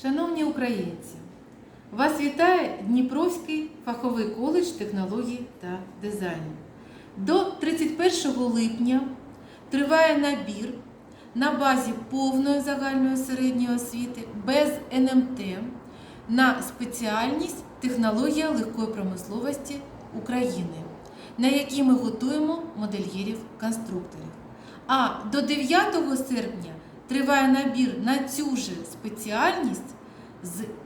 Шановні українці, вас вітає Дніпровський фаховий коледж технологій та дизайну. До 31 липня триває набір на базі повної загальної середньої освіти без НМТ на спеціальність технологія легкої промисловості України, на якій ми готуємо модельєрів-конструкторів. А до 9 серпня триває набір на цю же спеціальність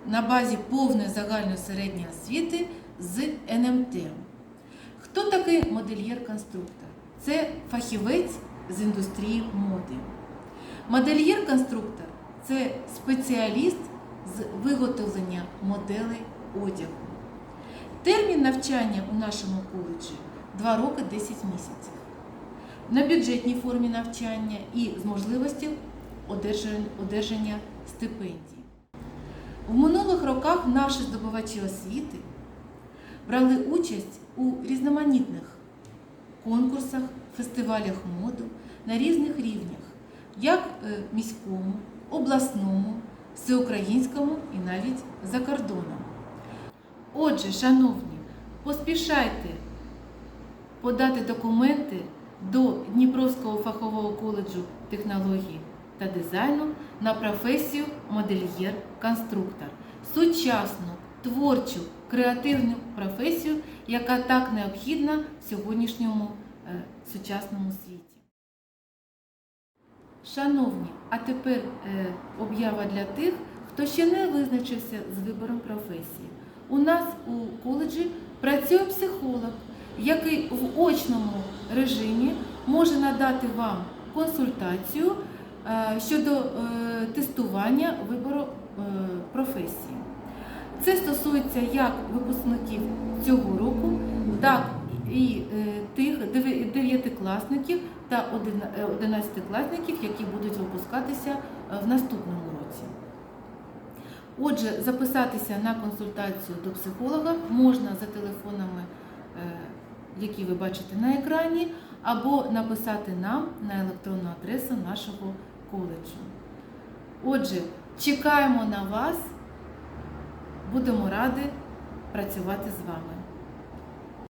на базі повної загальної середньої освіти з НМТ. Хто такий модельєр-конструктор? Це фахівець з індустрії моди. Модельєр-конструктор це спеціаліст з виготовлення моделей одягу. Термін навчання у нашому коледжі 2 роки 10 місяців. На бюджетній формі навчання і з можливістю одержання, стипендій. В минулих роках наші здобувачі освіти брали участь у різноманітних конкурсах, фестивалях моду на різних рівнях, як е, міському, обласному, всеукраїнському і навіть за кордоном. Отже, шановні, поспішайте подати документи до Дніпровського фахового коледжу технології та дизайну на професію модельєр-конструктор. Сучасну, творчу, креативну професію, яка так необхідна в сьогоднішньому е, сучасному світі. Шановні, а тепер е, об'ява для тих, хто ще не визначився з вибором професії. У нас у коледжі працює психолог, який в очному режимі може надати вам консультацію щодо е, тестування вибору е, професії. Це стосується як випускників цього року, так і е, тих дев'ятикласників та одина- е, одинадцятикласників, які будуть випускатися е, в наступному році. Отже, записатися на консультацію до психолога можна за телефонами, е, які ви бачите на екрані, або написати нам на електронну адресу нашого коледжу. Отже, чекаємо на вас, будемо раді працювати з вами.